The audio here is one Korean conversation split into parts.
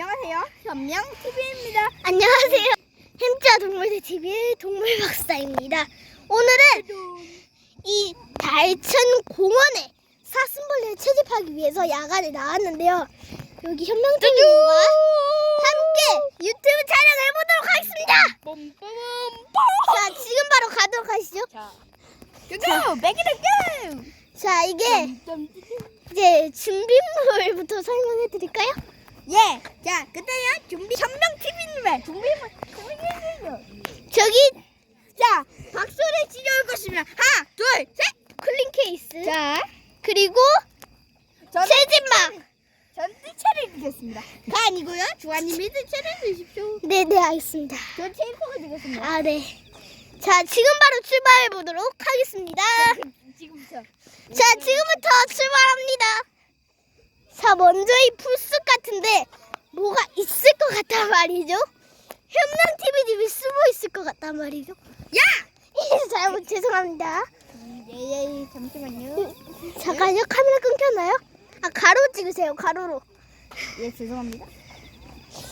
안녕하세요. 현명 TV입니다. 안녕하세요. 햄자 동물대 TV의 동물 박사입니다. 오늘은 이 달천 공원에 사슴벌레를 채집하기 위해서 야간에 나왔는데요. 여기 현명 TV와 함께 유튜브 촬영해 보도록 하겠습니다. 뽐뽐 자, 지금 바로 가도록 하시죠. 자, 고고! 백이다 고! 자, 이게 이제 준비물부터 설명해 드릴까요? 예, 자, 그때요 준비 현명 TV님의 준비물 준비물요. 저기 자, 박수를 치려올 것입니다. 하나, 둘, 셋. 쿨링 케이스 자, 그리고 저는 채집망. 전 뜰채를 드겠습니다. 가 아니고요. 주아님이 뜰채를 드십시오. 네, 네, 알겠습니다. 저 체이퍼가 되겠습니다. 아, 네. 자, 지금 바로 출발해 보도록 하겠습니다. 지금부터. 자, 지금부터 출발합니다. 자, 먼저 이 풀숲 같은데 뭐가 있을 것 같단 말이죠. 현명 TV님이 숨어 있을 것 같단 말이죠. 야! 잘못 죄송합니다. 예, 예, 예, 잠시만요. 잠깐요, 카메라 끊겼나요? 아, 가로 찍으세요, 가로로. 예, 죄송합니다.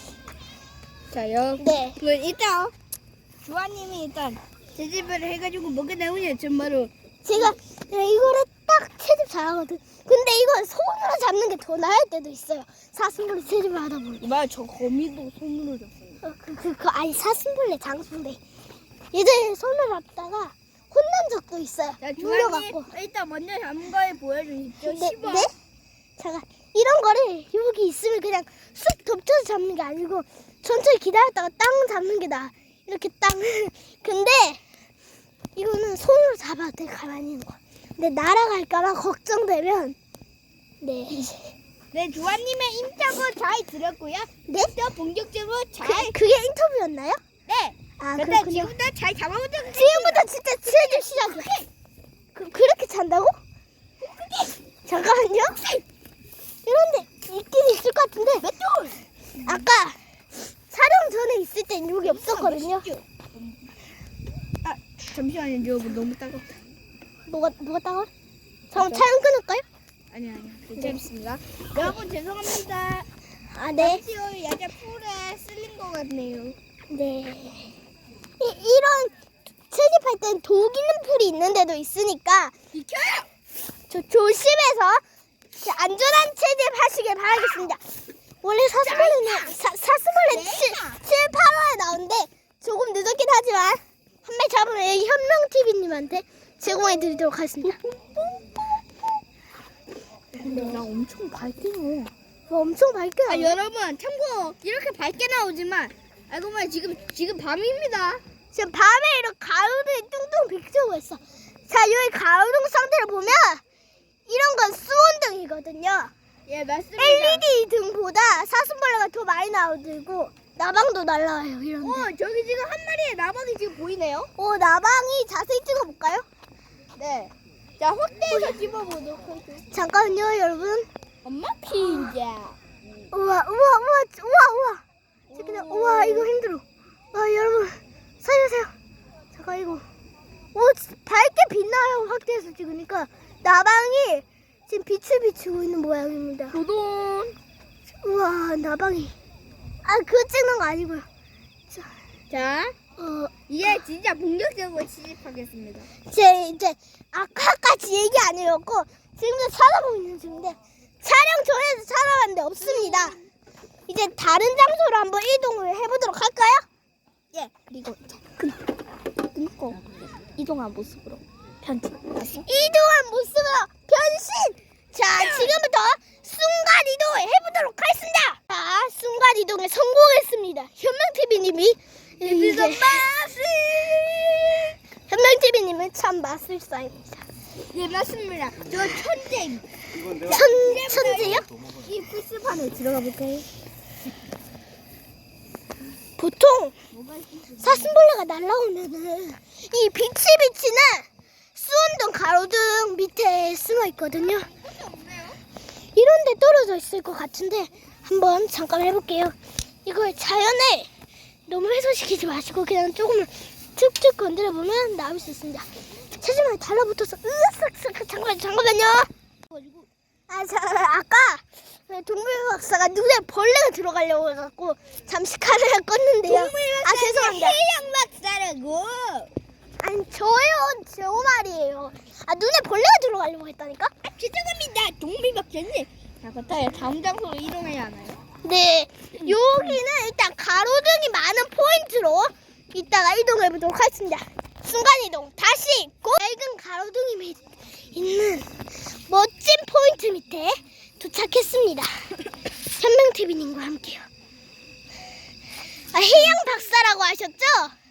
자요. 네. 그 일단 주아님이 일단 제집을 해가지고 먹게 나오냐 정말로 제가 이거를 딱 채집 잘하거든. 근데 이건 손으로 잡는 게 더 나을 때도 있어요. 사슴벌레 채집을 하다 보니. 이봐 저 거미도 손으로. 어, 그, 그, 그, 아니, 사슴벌레 장수인데. 예전에 손을 잡다가 혼난 적도 있어요. 자 물려갖고. 일단 먼저 잡은 걸 보여주십시오. 네, 10원. 네? 잠깐. 이런 거를 여기 있으면 그냥 쑥 덮쳐서 잡는 게 아니고 천천히 기다렸다가 땅 잡는 게 나아. 이렇게 땅. 근데 이거는 손으로 잡아도 돼, 가만히 있는 거. 근데 날아갈까봐 걱정되면 네. 네 주아님의 임자고 잘 들었고요. 네? 저 본격적으로 잘. 그, 그게 인터뷰였나요? 네. 아, 근데 그렇군요. 지금부터 잘 잡아보도록. 지금부터 진짜 채집 시작해. 그, 그렇게 찬다고? 잠깐만요. 이런데 있긴 있을 것 같은데. 아까 촬영 전에 있을 땐 여기 없었거든요. 아 잠시만요. 저 너무 따갑다. 뭐가 뭐가 따가? 잠깐 촬영 끊을까요? 아니 아니 괜찮습니다. 여러분 죄송합니다. 아 네. 잠시요 야자 풀에 쓸린 것 같네요. 네. 이, 이런 채집할 땐독 있는 풀이 있는 데도 있으니까 비켜요. 저 조심해서 자, 안전한 채집 하시길 바라겠습니다. 원래 사슴벌레는 사, 사슴벌레 7, 7, 8화에 나오는데 조금 늦었긴 하지만 한 명 잡으면 여기 현명 TV님한테 제공해 드리도록 하겠습니다. 근데 나 엄청 밝게 나와. 와, 엄청 밝게 아 나와요. 여러분 참고 이렇게 밝게 나오지만 알고 보면 지금 지금 밤입니다. 지금 밤에 이런 가을이 뚱뚱 비추고 있어. 자, 여기 가을동 상태를 보면 이런 건 수온등이거든요. 예 맞습니다. LED 등보다 사슴벌레가 더 많이 나오고 나방도 날라와요. 이런 데. 어 저기 지금 한 마리의 나방이 지금 보이네요. 어, 나방이 자세히 찍어볼까요? 네. 자 확대해서 집어보도록 하겠습니다. 잠깐만요, 여러분. 엄마 핀자. 우와, 우와, 우와, 우와, 우와. 잠깐만, 우와, 이거 힘들어. 와, 여러분, 살려주세요. 잠깐, 이거. 오, 지- 밝게 빛나요, 확대해서 찍으니까. 나방이 지금 빛을 비추고 있는 모양입니다. 도돈. 우와, 나방이. 아, 그거 찍는 거 아니고요. 자, 자 어, 이제 진짜 본격적으로 시집하겠습니다. 제 이제 아까까지 얘기 아니었고 지금도 찾아보고 있는 중인데 촬영 전에도 찾아봤는데 없습니다. 이제 다른 장소로 한번 이동을 해보도록 할까요? 예 그리고 자 끊, 끊고 이동한 모습으로 편집. 이동한 모습으로 변신! 자, 지금부터 순간 이동을 해보도록 하겠습니다. 자, 순간 이동에 성공했습니다. 현명TV님이 이거 현명TV님은 참 마술사입니다. 예 맞습니다. 저 천재. 천, 천재요? 이 풀스판에 들어가 볼까요? 보통 뭐가 있을지. 사슴벌레가 날라오면은 이 빛이 비치는 수온등 가로등 밑에 숨어 있거든요. 이런 데 떨어져 있을 것 같은데 한번 잠깐 해볼게요. 이걸 자연에 훼손시키지 마시고 그냥 조금만 툭툭 건드려 보면 나올 수 있습니다. 체지방에 달라붙어서 으쓱쓱 잠깐 잠깐만요. 아, 자, 아까 네, 동물 박사가 눈에 벌레가 들어가려고 해갖고 잠시 카메라 껐는데요. 아 죄송합니다. 해양 박사라고. 아니 저요 저 말이에요. 아 눈에 벌레가 들어가려고 했다니까? 아, 죄송합니다. 동물 박사님. 자, 그렇다면 다음 장소로 이동해야 하나요? 네. 여기는 일단 가로등이 많은 포인트로 이따가 이동해 보도록 하겠습니다. 순간 이동 다시 고 밝은 가로등이 밑- 있는 멋진 포인트 밑에 도착했습니다. 현명TV님과 함께요. 아, 해양 박사라고 하셨죠?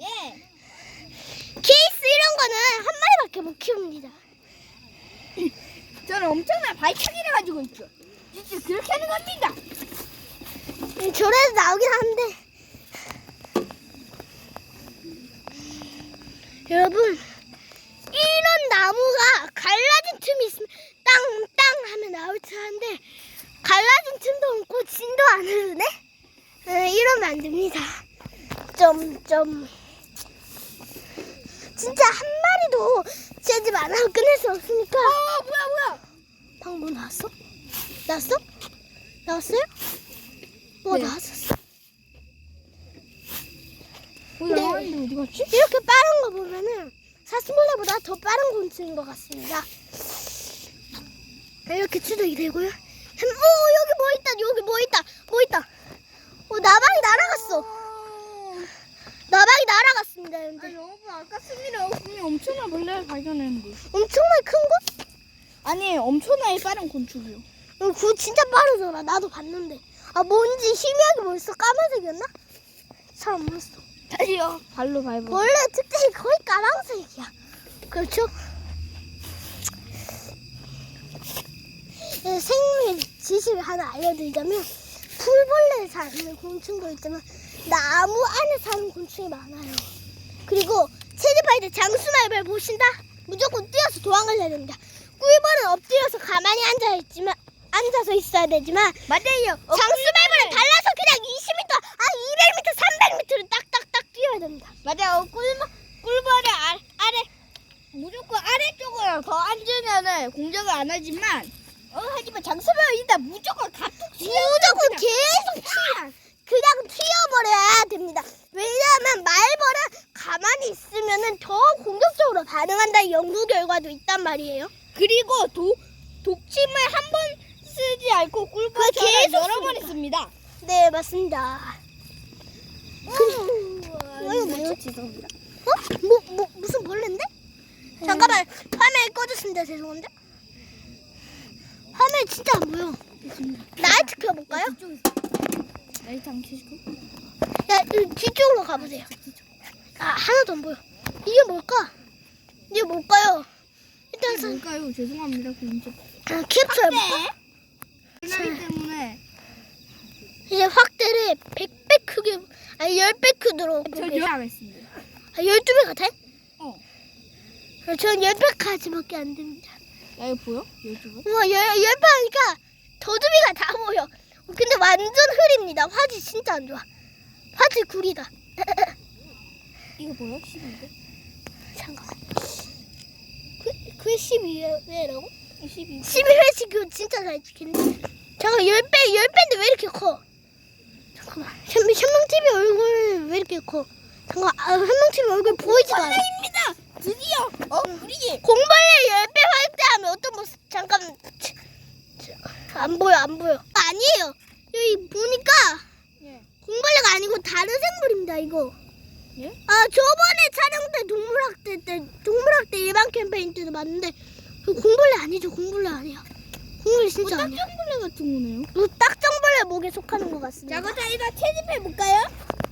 예. 케이스 이런 거는 한 마리밖에 못 키웁니다. 저는 엄청난 발차기를 가지고 있죠. 진짜 그렇게 하는 겁니다. 음, 조례에서 나오긴 하는데 여러분 이런 나무가 갈라진 틈이 있으면 땅땅 하면 나올 줄 아는데 갈라진 틈도 없고 진도 안 흐르네 에, 이러면 안 됩니다 점점 진짜 한 마리도 제 집 안 하고 끝낼 수 없으니까 어, 뭐야, 뭐야. 방금 뭐 나왔어? 나왔어? 나왔어요? 뭐 네. 나왔었어? 어, 네. 어디 갔지? 이렇게 거 보면은 사슴벌레보다 더 빠른 곤충인 것 같습니다. 이렇게 추적이 되고요. 햄, 오 여기 뭐 있다 여기 뭐 있다 뭐 있다. 어 나방이 날아갔어. 나방이 날아갔습니다. 아, 여러분들. 여러분, 아깝습니다. 분이 엄청난 벌레를 발견했는데. 엄청나게 큰 거? 아니, 엄청나게 빠른 곤충이요. 어, 그거 진짜 빠르더라. 나도 봤는데. 아 뭔지 희미하게 보였어. 까만색이었나? 잘안 보였어. 다시요. 발로 밟아. 원래 특징이 거의 까만색이야. 그렇죠? 예, 생물 지식을 하나 알려드리자면 풀벌레에 사는 곤충도 있지만 나무 안에 사는 곤충이 많아요. 그리고 채집할 때 장수말벌 보신다? 무조건 뛰어서 도망을 해야 됩니다. 꿀벌은 엎드려서 가만히 앉아 있지만 앉아서 있어야 되지만 맞아요. 장수 맞아요. 꿀벌, 꿀벌의 아, 아래, 무조건 아래쪽으로 더 앉으면은 공격을 안 하지만, 어, 하지만 일단 무조건 각도 무조건 계속 튀, 그냥 튀어버려야 됩니다. 왜냐하면 말벌은 가만히 있으면은 더 공격적으로 반응한다는 연구 결과도 있단 말이에요. 그리고 도, 독침을 한 번 쓰지 않고 꿀벌처럼 계속 여러 번 씁니다. 했습니다. 네, 맞습니다. 그, 이거 뭐예요? 죄송합니다. 어? 뭐, 뭐, 무슨 벌레인데? 잠깐만, 화면 꺼졌습니다. 죄송한데. 화면 진짜 안 보여. 나이트 켜볼까요? 라이트 안 켜시고. 야, 이 뒤쪽으로 가보세요. 아, 하나도 안 보여. 이게 뭘까? 이게 뭘까요? 일단 사, 뭘까요? 죄송합니다. 이제 아, 캡처 해볼까? 나기 때문에 이제 확대를 100배 크게, 아니 10배 크도록. 저 볼게요. 하겠습니다. 아, 12배 같아? 어. 아, 전 10배까지밖에 안 됩니다. 야 이거 보여? 유튜브? 우와, 10, 10배 하니까 더듬이가 다 보여. 근데 완전 흐립니다. 화질 진짜 안 좋아. 화질 구리다. 이거 보여? 12인데? 잠깐만. 그, 그게 12회라고? 12. 12회씩 그거 진짜 잘 지키는데. 잠깐 10배, 10배인데 왜 이렇게 커? 현명, 현명TV 얼굴 왜 이렇게 커? 잠깐, 아, 현명TV 얼굴 보이지도 않아. 입니다. 드디어 어 우리 공벌레 10배 활대하면 어떤 모습? 잠깐. 안 보여, 안 보여. 아니에요. 여기 보니까 예. 공벌레가 아니고 다른 생물입니다, 이거. 예? 아, 저번에 촬영 때 동물학대 때, 동물학대 일반 캠페인 때도 봤는데, 그 공벌레 아니죠, 공벌레 아니야. 공벌레 진짜 아니야. 딱정벌레 같은 거네요. 뭐 딱정벌레 목에 속하는 것 같습니다. 자 그럼 이거 채집해 볼까요?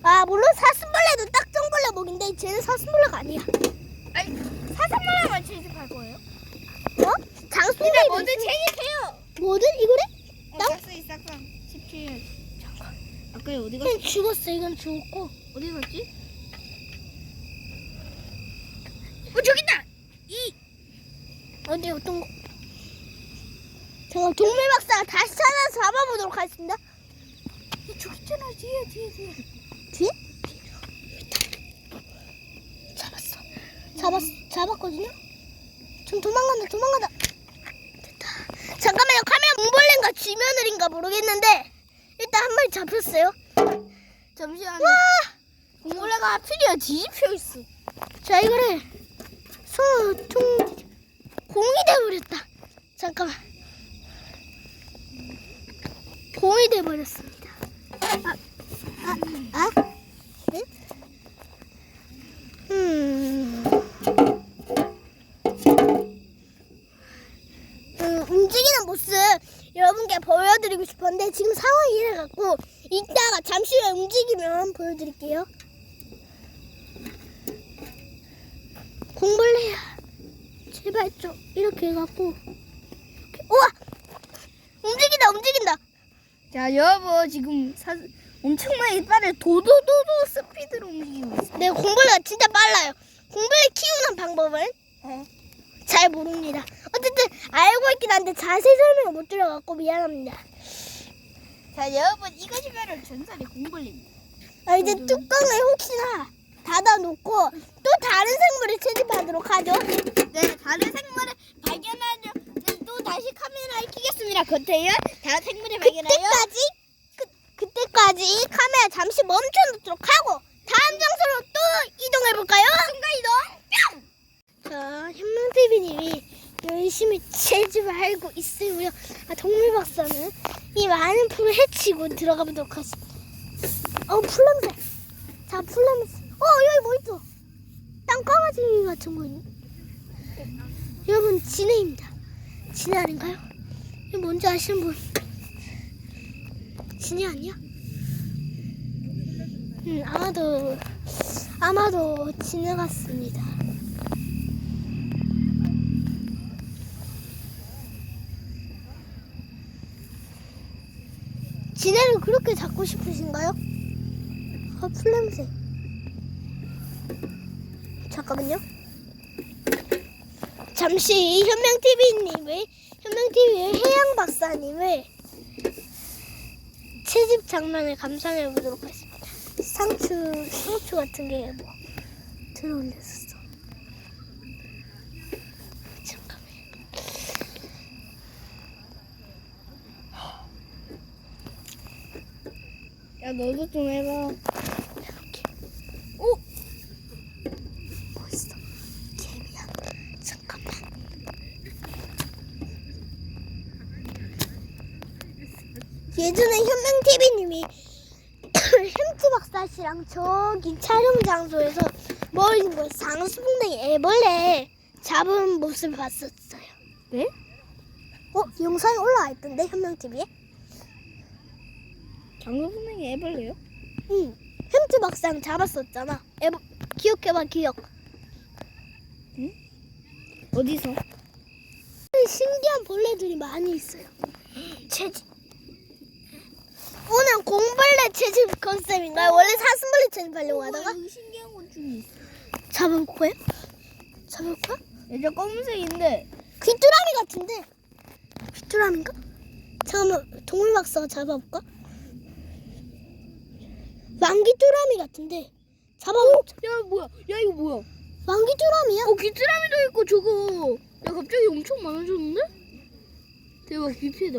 아, 물론 사슴벌레도 딱정벌레 목인데, 쟤는 사슴벌레가 아니야. 아니 사슴벌레만 채집할 거예요? 어? 일단 먼저 채집해요. 뭐든 이거래? 어, 나? 싹싹이 싹싹 17. 잠깐. 아까 어디 갔? 이건 죽었어, 이건 죽었고. 어디 갔지? 어 저기 있다. 이 어디 어떤 거? 잠깐 동물 박사가 다시 찾아서 잡아보도록 하겠습니다. 이 저기 있잖아 뒤에 뒤에 뒤에. 뒤에? 잡았어. 잡았 잡았거든요. 좀 도망간다 도망간다. 됐다. 잠깐만요 카메라 공벌레인가 쥐며느리인가 모르겠는데 일단 한 마리 잡혔어요. 잠시만요. 와! 공벌레가 하필이야 뒤집혀 있어. 자 이거를 소통 공이 돼버렸다. 잠깐만. 공이 돼버렸습니다. 아, 아, 아? 네? 음. 음, 움직이는 모습 여러분께 보여드리고 싶었는데 지금 상황이 이래갖고 이따가 잠시 후에 움직이면 보여드릴게요. 공벌레야 제발 좀 이렇게 해갖고 우와 움직인다 움직인다 자 여러분 지금 사, 엄청나게 빠른 도도도도 스피드로 움직이고 있어. 네 공벌레가 진짜 빨라요 공벌레 키우는 방법은 네. 잘 모릅니다 어쨌든 알고 있긴 한데 자세히 설명을 못 드려갖고 미안합니다 자 여러분 이것이 바로 전설의 공벌레입니다. 아, 이제 뚜껑을 혹시나 닫아놓고 또 다른 생물을 채집하도록 하죠 네 다른 생물을 발견하죠. 네, 또 다시 카메라를 켜겠습니다. 겉에요. 다른 생물을 발견하여. 그때까지 그, 그때까지 카메라 잠시 멈춰놓도록 하고 다음 장소로 또 이동해 볼까요? 순간 이동. 뿅. 자, 현명TV님이 열심히 채집을 하고 있으고요. 아, 동물 박사는 이 많은 풀을 해치고 들어가 보도록 하겠습니다. 어, 풀냄새. 자, 풀냄새. 어, 여기 뭐 있어? 땅강아지 같은 거 있네. 여러분, 진해입니다. 진해 아닌가요? 이거 뭔지 아시는 분? 진해 아니야? 음, 아마도, 아마도 진해 같습니다. 지네를 그렇게 잡고 싶으신가요? 아, 풀냄새. 잠깐만요. 잠시 현명TV님의, 현명TV의 해양 박사님의 채집 장면을 감상해 보도록 하겠습니다. 상추, 상추 같은 게 뭐, 들어올렸었어. 잠깐만. 야 너도 좀 해봐. 이렇게. 오! 멋있어. 개미야. 잠깐만. 예전에 현명TV님이 햄찌 박사 저기 촬영 장소에서 머린 거 장수풍뎅이 애벌레 잡은 모습을 봤었어요. 네? 어? 영상이 올라와 있던데 현명TV에? 장수풍뎅이 애벌레요? 응. 햄찌 박사랑 잡았었잖아. 애벌 기억해봐 기억. 어디서? 신기한 벌레들이 많이 있어요. 채집. 오늘 공벌레 채집 컨셉인가요? 원래 사슴벌레 채집하려고 하다가 여기 신기한 것 중에 있어. 잡을 거예요? 잡을 거야? 얘저 검은색인데 귀뚜라미 같은데? 귀뚜라미인가? 잠깐만 동물 박사가 잡아볼까? 왕귀뚜라미 같은데 잡아볼까? 야 뭐야? 야 이거 뭐야? 왕귀뚜라미야? 어 귀뚜라미도 있고 저거. 야 갑자기 엄청 많아졌는데? 대박 귀피다.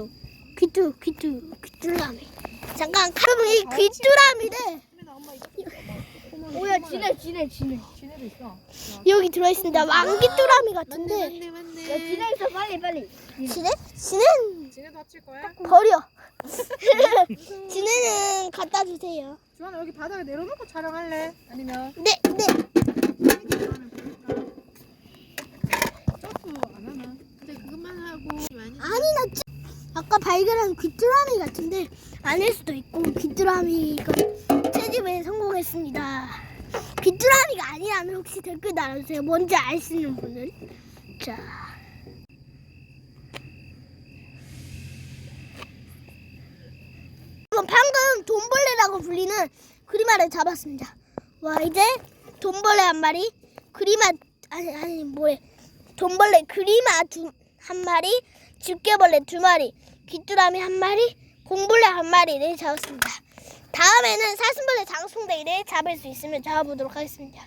귀뚜 귀뚜 귀뚜라미 잠깐 여러분 이 귀뚜라미를 오야 지네 지네 지네. 지네도 있어. 여기 들어있습니다 왕귀뚜라미 같은데 맞네, 맞네. 야 지네 있어 빨리 빨리. 지네? 지네는 지네도 합칠 거야? 버려 지네는 갖다 주세요 주환아 여기 바닥에 내려놓고 촬영할래? 아니면 네 네. 점프 안 하나? 근데 그것만 하고 많이 아니 나 찌- 아까 발견한 귀뚜라미 같은데 아닐 수도 있고 귀뚜라미가 채집에 성공했습니다. 귀뚜라미가 아니라면 혹시 댓글 달아주세요. 뭔지 아시는 분은 자. 방금 돈벌레라고 불리는 그리마를 잡았습니다. 와 이제 돈벌레 한 마리, 그리마 아니 아니 뭐래 돈벌레 그리마 두 한 마리, 집게벌레 두 마리, 귀뚜라미 한 마리, 공벌레 한 마리를 잡았습니다. 다음에는 사슴벌레 장송대기를 잡을 수 있으면 잡아보도록 하겠습니다.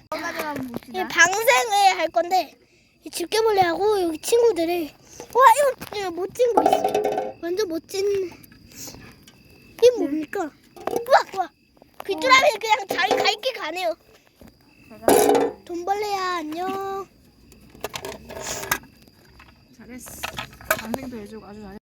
이. 방생을 할 건데 이 집게벌레하고 여기 친구들을 와 이거, 이거 멋진 거 있어. 완전 멋진. 이게 뭡니까? 우와 우와. 귀뚜라미 그냥 자기 갈길 가네요. 돈벌레야 안녕. 잘했어. 방생도 해주고 아주 잘했어.